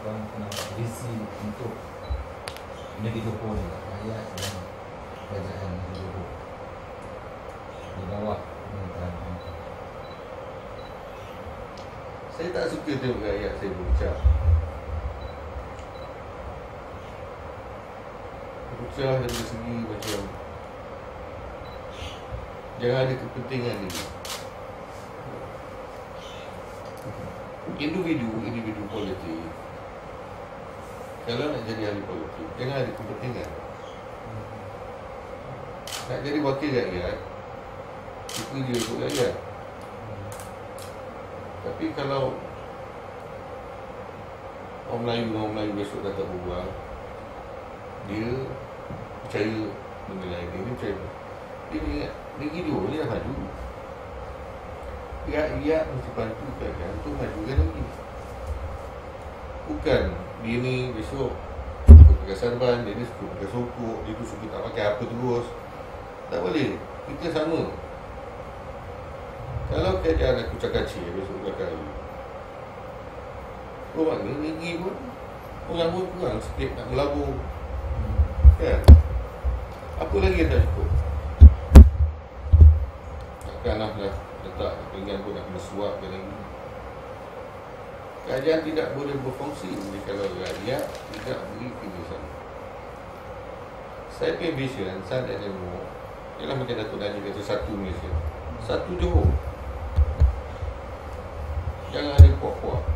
tuan kena visi untuk negeri Johor ni rakyat dan kerajaan negeri Johor. Di bawah pemerintahan pemerintah. Saya tak suka tengok rakyat saya berucap Berucap dari segi macam Jangan ada kepentingan ni. Individu, individu politik Kalau nak jadi ahli politik Jangan ada kepentingan. Nak jadi wakil rakyat Itu dia untuk rakyat. Tapi kalau Orang Melayu dengan orang Melayu besok datang berbual Dia percaya menilai dia, dia percaya. Dia ingat negeri dia ni dah maju. Rakyat mesti bantu kerajaan untuk majukan lagi Bukan dia ni besok. Suka pakai sarban, dia ni suka pakai sokok Dia tu suka tak pakai apa terus. Tak boleh, kita sama. Kalau kerajaan aku cakap kacir besok belakang Oh makna negeri pun. Orang pun kurang sikit nak melabur Kan? Apa lagi yang tak cukup? Takkanlah dah letak pinggan pun nak kena suapkan lagi Kerajaan tidak boleh berfungsi kalau rakyat tidak beri kebiasaan Saya punya vision Sun and Nemo Ialah macam Datuk Najib kata satu Malaysia. Satu Johor. Jangan ada puak-puak.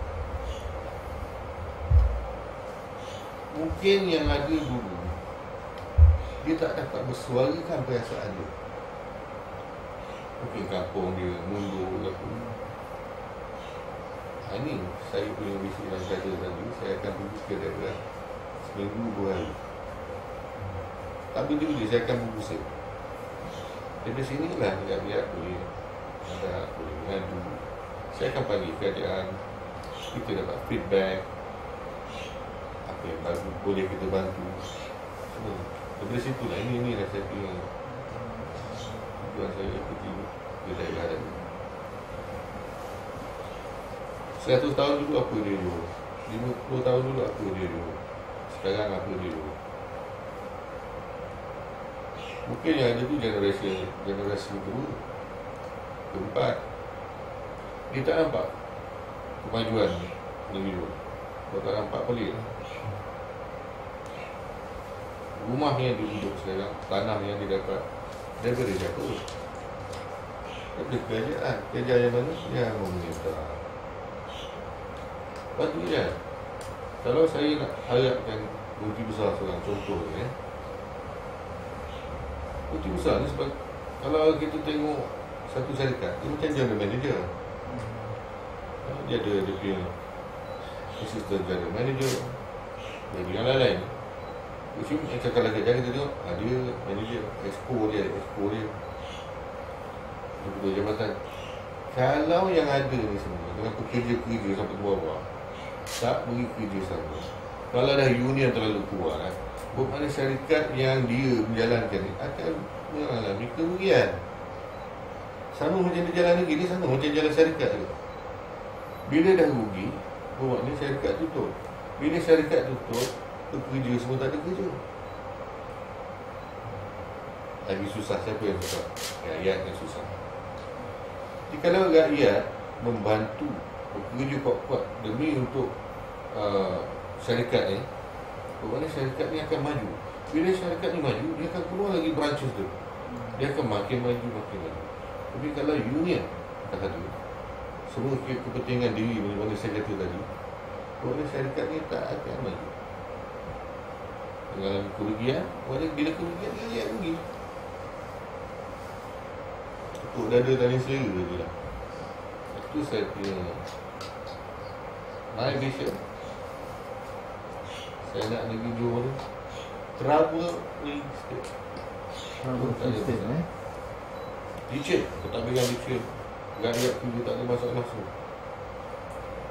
Mungkin yang ada dulu Dia tak dapat bersuarakan perasaan dia. Mungkin kampung dia mundur ke ha, Ini saya punya visi dan kata tadi Saya akan pergi ke daerah Seminggu dua hari. Tapi dulu saya akan berpusat Dari sini lah rakyat boleh Ada boleh mengadu. Saya akan panggil kerajaan Kita dapat feedback. Apa yang baru boleh kita bantu. Semua. Daripada situ lah ini ni lah saya punya tujuan saya ikuti ke daerah tadi 100 tahun dulu apa dia dulu 50 tahun dulu apa dia dulu sekarang apa dia dulu mungkin yang ada tu generasi generasi kedua keempat dia tak nampak kemajuan negeri dulu kau tak nampak pelik rumah yang dia duduk sekarang, tanah yang dia dapat daripada siapa? Daripada kerajaan. Kerajaan yang mana? Yang memerintah. Tu je. Kalau saya nak harapkan bukti besar seorang contoh ni, eh. Bukti besar ni sebab kalau kita tengok satu syarikat, dia macam general manager. Dia ada dia punya assistant general manager, dan yang lain-lain. Cakap lagi Jangan kita tengok ah, Dia manager Expo dia Expo dia Dia ketua jabatan Kalau yang ada ni semua Dengan pekerja-pekerja sampai ke bawah Tak beri kerja sama. Kalau dah union terlalu kuat eh, Bermakna syarikat yang dia menjalankan Akan mengalami kerugian. Sama macam dia jalan negeri ni Sama macam jalan syarikat juga. Bila dah rugi Bermakna syarikat tutup. Bila syarikat tutup Pekerja semua tak ada kerja. Lagi susah siapa yang susah Rakyat yang susah. Kalau rakyat Membantu Pekerja kuat-kuat Demi untuk uh, Syarikat ni Bagaimana syarikat ni akan maju. Bila syarikat ni maju Dia akan keluar lagi branches tu. Dia akan makin maju Makin maju. Tapi kalau union Kata tu Semua kepentingan diri Mana saya kata tadi Bagaimana syarikat ni tak akan maju. Mengalami kerugian Walaupun bila kerugian dia lihat rugi. Untuk dada tanya selera Itu saya punya My vision Saya nak negeri Johor ni Trouble free state. Trouble free state eh? Richard, aku tak pegang Richard. Rakyat tu dia tak ada masalah semua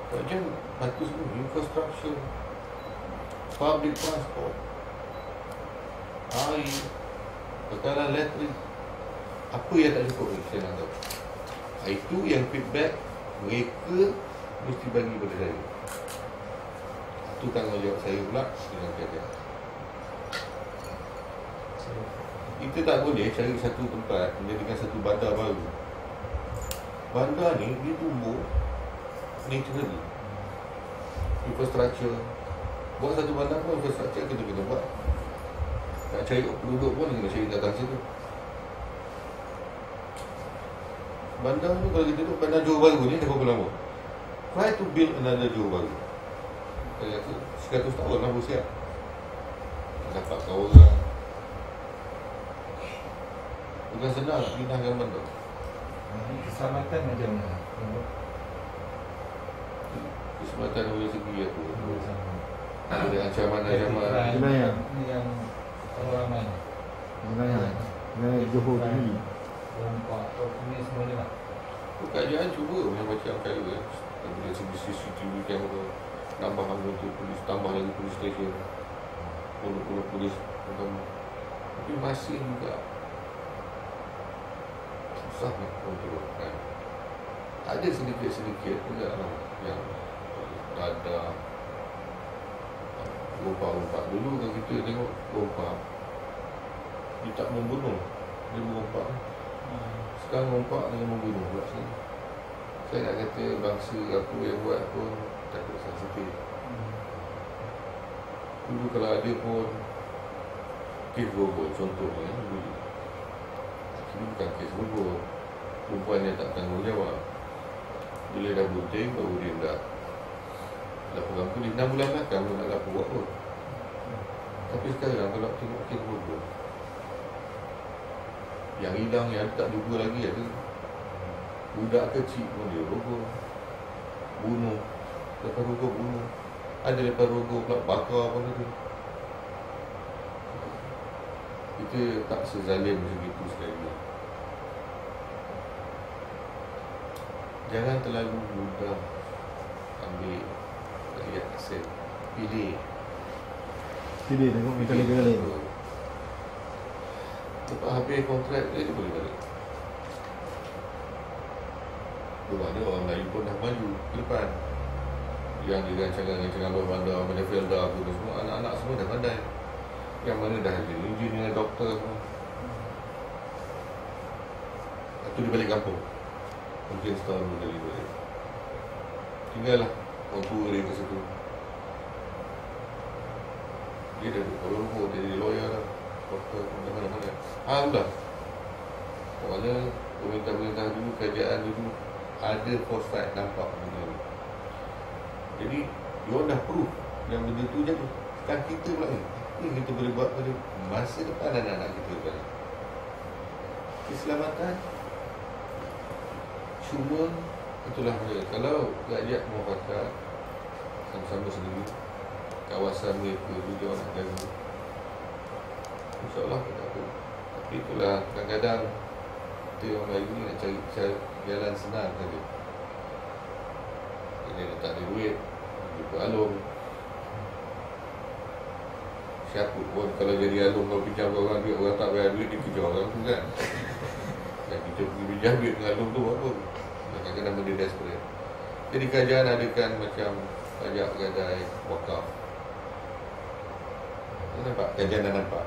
Macam bantu semua Infrastructure. Public transport. Air, bekalan elektrik. Apa yang tak cukup ni? Saya nak tahu. Itu yang feedback mereka mesti bagi pada saya itu Itu tanggungjawab saya pula dengan kerajaan Kita tak boleh cari satu tempat Menjadikan satu bandar baru. Bandar ni dia tumbuh Naturally. Infrastructure. Buat satu bandar pun infrastructure kita kena buat. Nak cari penduduk pun kena cari datang situ. Bandar tu kalau kita tu bandar Johor Baru ni dah berapa lama? Try to build another Johor Baru Saya kata 100 tahun lah bersiap Dapat kau orang Bukan senang nak pindahkan bandar Ini keselamatan macam mana? Keselamatan dari segi sama. Ada ancaman-ancaman Crime Wilayah. Ni yang terlalu ramai Wilayah Wilayah Johor tinggi? Rompak, ini semua ni lah Kerajaan cuba macam-macam kali ya. Dari segi CCTV kamera Tambah anggota polis, tambah lagi polis station. Puluh-puluh polis Tapi masih juga Susah nak kontrol kan Ada sedikit-sedikit juga lah Yang ada Rompak-rompak Dulu kalau kita tengok rompak Dia tak membunuh. Dia merompak sekarang rompak dengan membunuh pula sini. Saya nak kata bangsa apa yang buat pun tak ada sensitif. Dulu kalau ada pun kes robot contohnya dulu. Ini bukan kes robot. Perempuan yang tak tanggungjawab. Bila dah bunting baru dia nak laporan polis. 6 bulan belakang dia nak lapor buat pun. Tapi sekarang kalau tengok kes robot yang hilang yang tak duga lagi ada Budak kecil pun dia rogol Bunuh. Lepas rogol bunuh. Ada lepas rogol pula bakar pun ada Kita tak sezalim macam itu sekali. Jangan terlalu mudah Ambil Rakyat aset Pilih. Pilih tengok negara-negara lain. Lepas habis kontrak dia, dia boleh balik Rumah dia orang Melayu pun dah maju ke depan. Yang dia rancangan-rancangan luar bandar Macam Felda apa tu semua Anak-anak semua dah pandai. Yang mana dah ada engineer, doktor semua. Tu dia balik kampung. Mungkin setahun dua kali balik. Tinggallah Orang tua dia ke situ. Dia dah duduk Kuala Lumpur Dia jadi lawyer lah Doktor dah mana-mana Ah udah Pokoknya Pemerintah-pemerintah dulu Kerajaan dulu Ada foresight Nampak benda ni Jadi Diorang dah proof Yang benda tu jadi Sekarang kita pula ni Ni kita boleh buat pada Masa depan anak-anak kita kan. Keselamatan. Cuma Itulah dia. Kalau rakyat muafakat Sama-sama sendiri. Kawasan mereka tu Dia nak jaga. InsyaAllah tak apa. Tapi itulah kadang-kadang Kita orang Melayu ni nak cari, jalan senang saja Dia dah tak ada duit Jumpa alung. Siapa pun kalau jadi alung Kalau pinjam ke orang duit Orang tak bayar duit Dia kejar orang tu kan. Dan kita pergi pinjam duit dengan alung tu apa? Kadang-kadang benda desperate. Jadi kerajaan adakan macam Pajak gadai wakaf. Anda nampak? Kerajaan dah nampak.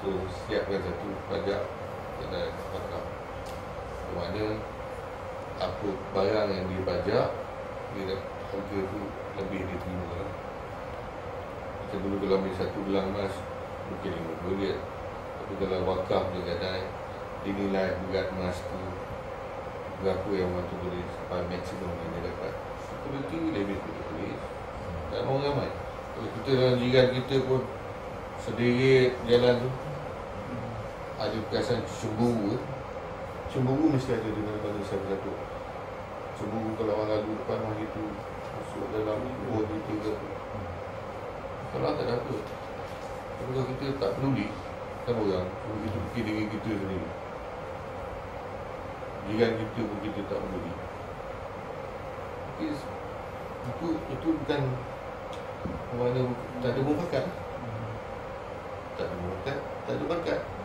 So siapkan satu pajak Kedai wakaf Bermakna Apa barang yang dipajak Dia harga tu lebih diterima lah Macam dulu kalau ambil satu gelang emas Mungkin RM50 Tapi kalau wakaf dia gadai Dinilai berat emas tu. Berapa yang orang tu boleh Sampai maksimum yang dia dapat? Security lebih tu tulis. Tak orang ramai. Kalau kita dalam jiran kita pun Sedikit jalan tu ada perasaan cemburu. Cemburu mesti ada dengan mana siapa-siapa Cemburu kalau orang lalu depan orang itu Masuk dalam kita ke apa. Kalau tak ada apa. Tapi kalau kita tak peduli Sama orang. Cuma kita fikir diri kita sendiri. Jiran kita pun kita tak peduli. Itu, itu, bukan Mana tak ada mufakat. Tak ada mufakat Tak ada bakat